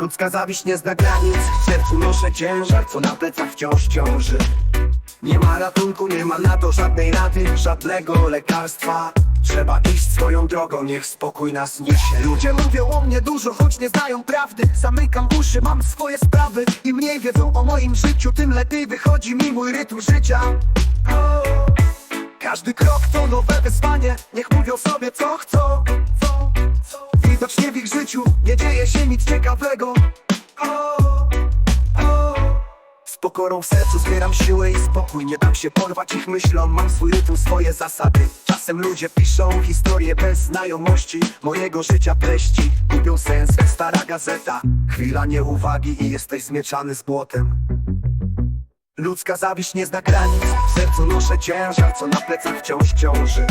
Ludzka zawiść nie zna granic. W sercu noszę ciężar, co na plecach wciąż ciąży. Nie ma ratunku, nie ma na to żadnej rady Żadnego lekarstwa. Trzeba iść swoją drogą, niech spokój nas niesie. Ludzie mówią o mnie dużo, choć nie znają prawdy. Zamykam uszy, mam swoje sprawy I mniej wiedzą o moim życiu, tym lepiej wychodzi mi mój rytm życia. Każdy krok to nowe wyzwanie. Niech mówią sobie co chcą życiu nie dzieje się nic ciekawego. Z pokorą w sercu zbieram siłę i spokój. Nie dam się porwać ich myślom. Mam swój rytm, swoje zasady. Czasem ludzie piszą historie bez znajomości Mojego życia treści. Gubią sens jak stara gazeta. Chwila nieuwagi i jesteś zmieczany z błotem. Ludzka zawiść nie zna granic. W sercu noszę ciężar, co na plecach wciąż ciąży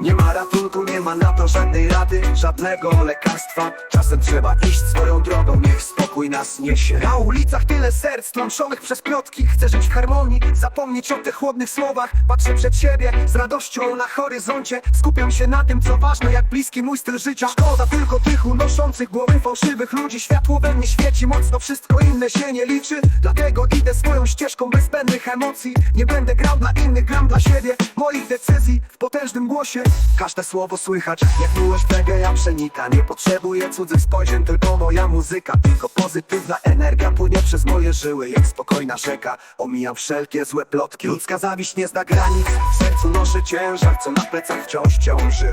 nie ma ratunku, nie ma na to żadnej rady, żadnego lekarstwa. Czasem trzeba iść swoją drogą, niech spokój nas niesie. Na ulicach tyle serc tłamszonych przez plotki. Chcę żyć w harmonii, zapomnieć o tych chłodnych słowach. Patrzę przed siebie z radością na horyzoncie. Skupiam się na tym, co ważne, jak bliski mój styl życia. Szkoda tylko tych unoszących głowy fałszywych ludzi. Światło we mnie świeci mocno, wszystko inne się nie liczy. Dlatego idę swoją ścieżką bez zbędnych emocji. Nie będę grał dla innych, gram dla siebie. Moich decyzji potężnym głosie. Każde słowo słychać, jak miłość ja przenika Nie potrzebuję cudzych spojrzeń, tylko moja muzyka. Tylko pozytywna energia płynie przez moje żyły Jak spokojna rzeka, omijam wszelkie złe plotki. Ludzka zawiść nie zna granic, w sercu noszę ciężar Co na plecach wciąż ciąży.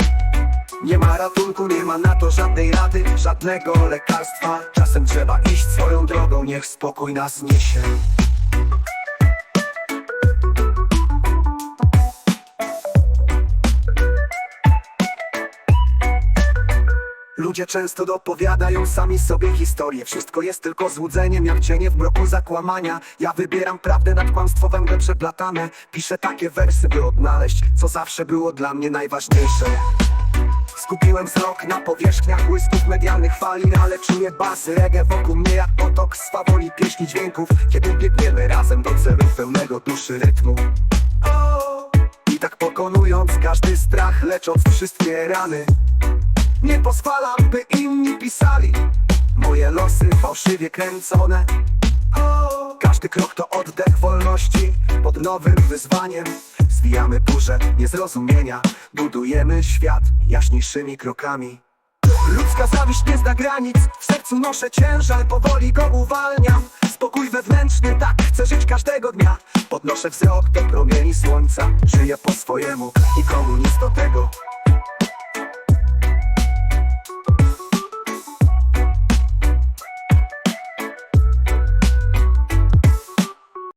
Nie ma ratunku, nie ma na to żadnej rady, żadnego lekarstwa. Czasem trzeba iść swoją drogą, niech spokój nas niesie Ludzie często dopowiadają sami sobie historie Wszystko jest tylko złudzeniem, jak cienie w mroku zakłamania. Ja wybieram prawdę nad kłamstwo węgle przeplatane Piszę takie wersy, by odnaleźć, co zawsze było dla mnie najważniejsze. Skupiłem wzrok na powierzchniach błysków medialnych fali Ale czuję basy reggae wokół mnie jak potok swawoli pieśni dźwięków. Kiedy biegniemy razem do celu pełnego duszy rytmu. I tak pokonując każdy strach, lecząc wszystkie rany nie pozwalam, by inni pisali. Moje losy fałszywie kręcone. Każdy krok to oddech wolności. Pod nowym wyzwaniem Zwijamy burze niezrozumienia. Budujemy świat jaśniejszymi krokami. Ludzka zawiść nie zna granic. W sercu noszę ciężar, powoli go uwalniam. Spokój wewnętrzny, tak chcę żyć każdego dnia. Podnoszę wzrok do promieni słońca. Żyję po swojemu, nikomu nic do tego